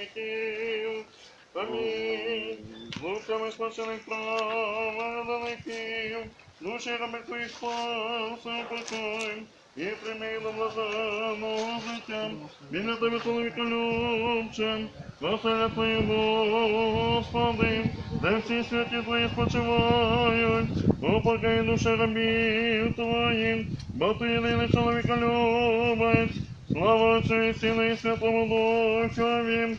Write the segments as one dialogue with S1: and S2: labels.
S1: віків. Амінь. Луками спасених праведників, душі рабих твоїх біля тебе чоловіка любче, Василя Твоєго, Господи, всі святі Твої спочивають, упокой душі рабів Твоїх, бо Ти єдиний чоловіка любець, слава Отцю і Сину і Святому Духові,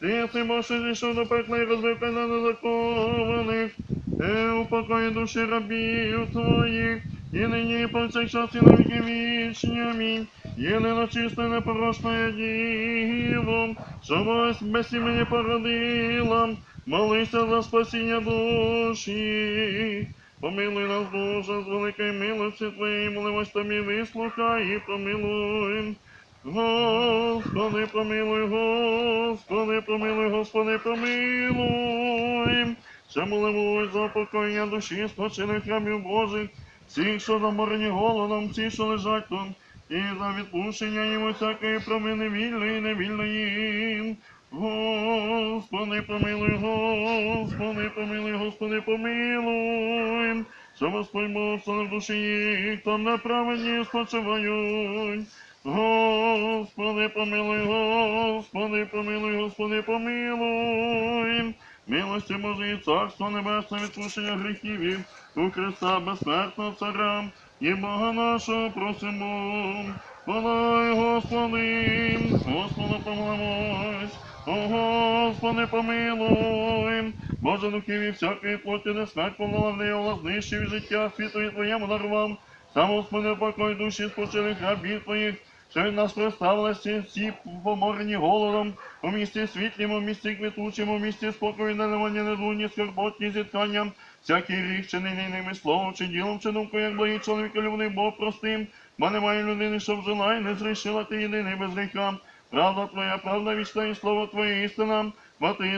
S1: ти си Боже зійшов до пекла і розбив на незакованих, і упокої душі рабів твоїх, і нині і повсякчас і на віки вічні. Амінь. Єдино чисто і непорочна діво, що вас без імені породила, молися за спасіння душі. Помилуй нас, Боже, з великої милості Твоєї, молимось тобі, вислухай і помилуй. Господи, помилуй, Господи, помилуй, Господи, помилуй. Ще молимось за покоєння душі спочиних храмів Божих, всіх, що заморені голодом, всі, що лежать тут, і за відпущення їм усякої провини вільної і невільної. Господи, помилуй, Господи, помилуй, Господи, помилуй. Що Господь Бог, в душі їх, там неправедні спочивають. Господи, помилуй, Господи, помилуй, Господи, помилуй. Милості Божої, Царство Небесне, відпущення гріхів у Христа безсмертного Царя і Бога нашого просимо. Подай, Господи, Господу помолимось. О, Господи, помилуй. Боже, духів і всякої плоті, не смерть повнолавний, ола знищив життя світу і Твоєму дарував. Сам, Господи, покой душі спочилих рабів Твоїх, що від нас представилися всі поморені голодом, у місті світлім, у місті квітучому, у місті спокою, наливання недуні, скорботні зітканням, всякий рік, чи ними словом, чи ділом, чи думкою, як благий чоловік, любний Бог простим, бо немає людини, що вжила і не зрішила ти єдиний без гріха. Правда Твоя, правда вічна і слово Твоє істина,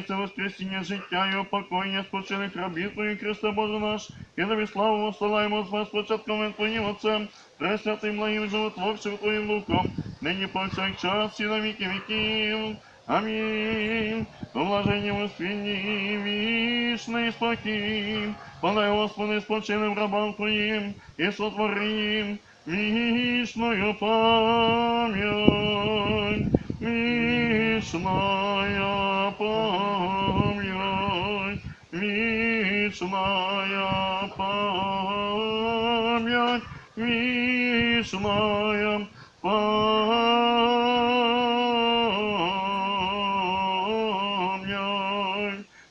S1: це воскресіння життя і упокоєння спочилих рабів Твоїх, Христа Боже наш, і тобі славу посилаємо з вас початком Твоїм Отцем, Пресвятим благим животворчим Твоїм Духом, нині повсякчас і на віки віків. Амінь. У блаженнім успінні вічний спокій. Подай, Господи, спочинем рабам Твоїм і сотвори їм вічною пам'ять. Вічная пам'ять. Вічная пам'ять. Вічная пам'ять.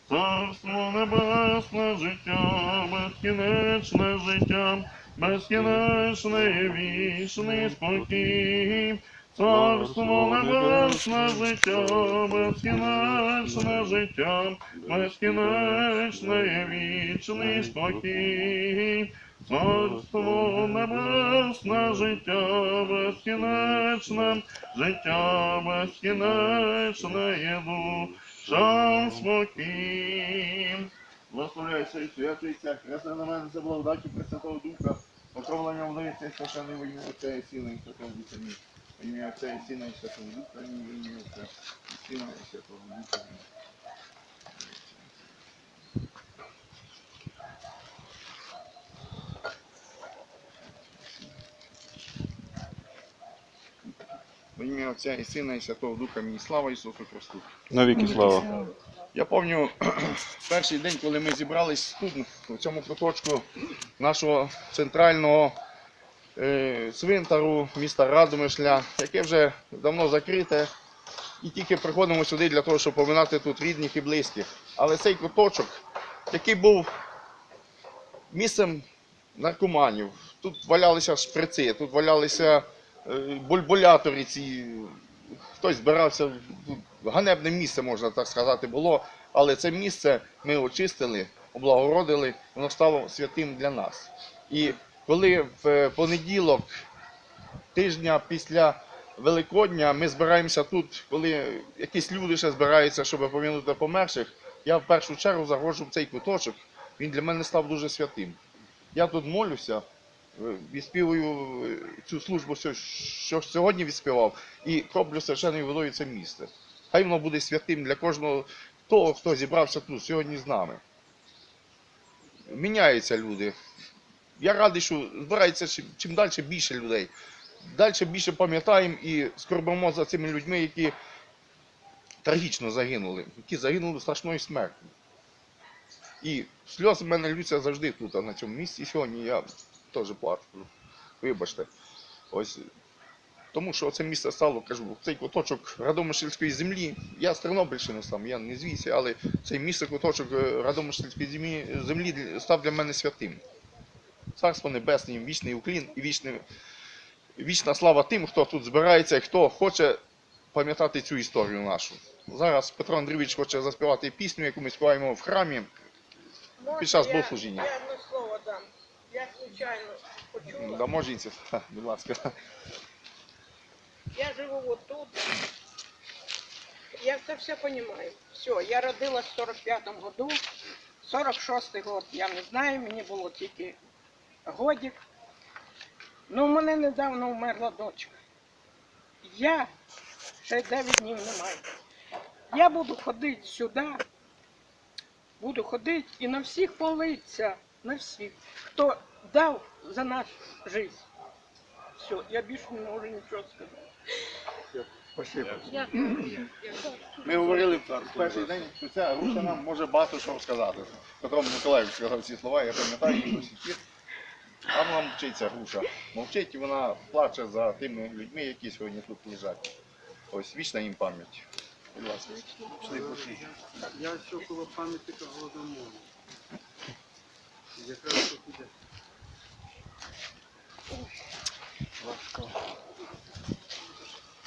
S1: Царство небесне життя, безкінечне життя, безкінечний вічний спокій. Царство небесне життя, безкінечне життя, безкінечний вічний спокій. Царство небесне життя, безкінечне, життя безкінечне є душам спокій. Благословляйся і святуйся, хресне на мене за благодаті Пресвятого Духа, покровлення вдається священний во ім'я Отця і Сина і Святого Духа. Ім'я Отця і Сина і Святого Духа. Ім'я Отця і Сина і Святого Духа. Во ім'я Отця і Сина і Святого Духа. Мені слава Ісусу Христу.
S2: Навіки слава.
S1: Я пам'ятаю перший день, коли ми зібрались тут, у цьому куточку нашого центрального цвинтару міста Радомишля, яке вже давно закрите. І тільки приходимо сюди для того, щоб поминати тут рідних і близьких. Але цей куточок, який був місцем наркоманів, тут валялися шприци, тут валялися е, бульбулятори ці. Хтось збирався, тут ганебне місце, можна так сказати, було. Але це місце ми очистили, облагородили, воно стало святим для нас. І коли в е, понеділок, тижня після Великодня, ми збираємося тут, коли якісь люди ще збираються, щоб помінути померших, я в першу чергу заходжу в цей куточок, він для мене став дуже святим. Я тут молюся, е, відспівую е, цю службу, що сьогодні відспівав, і кроплю священною водою це місце.
S2: Хай воно буде святим для кожного того, хто зібрався тут сьогодні з нами. Міняються люди. Я радий, що збирається чим, далі більше людей. Далі більше пам'ятаємо і скорбимо за цими людьми, які трагічно загинули, які загинули страшною смертю. І сльози в мене льються завжди тут, а на цьому місці сьогодні я теж плачу. Вибачте. Ось. Тому що це місце стало, кажу, цей куточок Радомишльської землі. Я з Тернопільщини сам, я не звідси, але цей місце куточок е, Радомишльської землі став для мене святим. Царство Небесне, їм вічний уклін і вічний, вічна слава тим, хто тут збирається і хто хоче пам'ятати цю історію нашу. Зараз Петро Андрійович хоче заспівати пісню, яку ми співаємо в храмі. Під час богослужіння.
S3: Я одне слово дам. Я случайно почула.
S2: Дамо жінці, будь ласка.
S3: Я живу вот тут. Я это все понимаю. Все, я родилась в 45-му году. 46-й год, я не знаю, мені було тільки годик. Ну, у мене недавно вмерла дочка. Я ще 9 днів не маю. Я буду ходити сюди, буду ходити і на всіх молитися, на всіх, хто дав за нашу життя. Все, я більше не можу нічого сказати.
S2: Ми говорили в перший день, що ця Руся нам може багато що розказати. Петро Миколаївич сказав ці слова, я пам'ятаю їх пір. А вона мовчиться груша. Мовчить і вона плаче за тими людьми, які сьогодні тут лежать. Ось вічна їм пам'ять. Будь ласка. Пішли, пішли.
S4: Я ось около пам'ятника Голодомору. Якраз тут іде.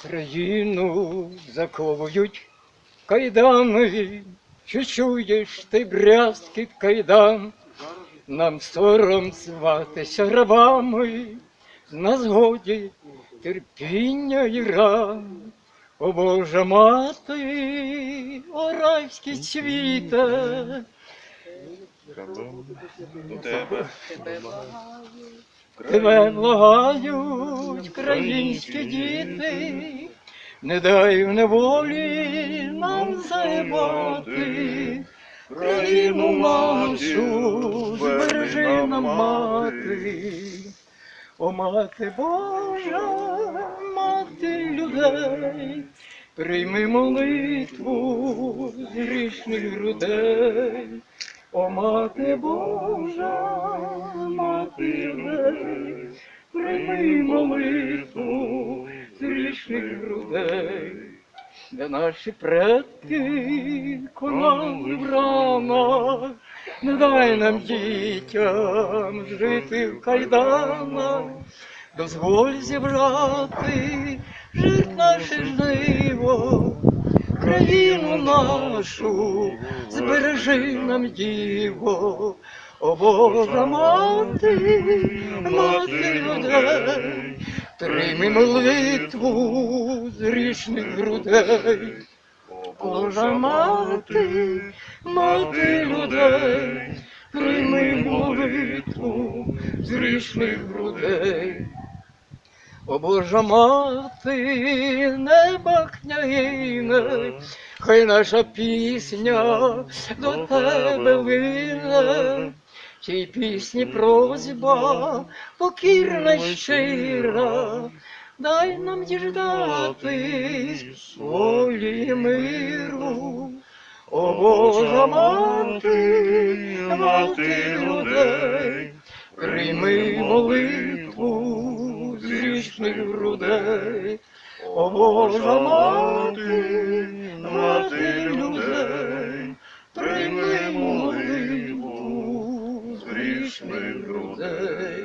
S5: Країну заковують кайдани, чи чуєш ти брязкіт кайдан? Нам сором зватися рабами, на згоді терпіння і ран. О Божа мати, о райський цвіте,
S1: До тебе.
S5: Тебе благають українські діти, не дай в неволі нам загибати, країну нашу збережи нам мати, о мати Божа, мати людей, прийми молитву з грішних грудей. О мати Божа, мати людей, прийми молитву з грішних грудей, де наші предки конали в ранах, не дай нам дітям жити в кайданах, дозволь зібрати жит наше жниво, країну нашу, збережи нам діво, о Божа мати, мати людей, прийми молитву з грішних грудей. Божа мати, мати людей, прийми молитву з грішних грудей. О Божа мати, неба княгине, хай наша пісня до тебе лине, в цій пісні просьба покірна й щира, дай нам діждатись волі миру. О Божа мати, мати людей, прийми молитву з грішних грудей. О Божа мати, мати людей, вічних друзей.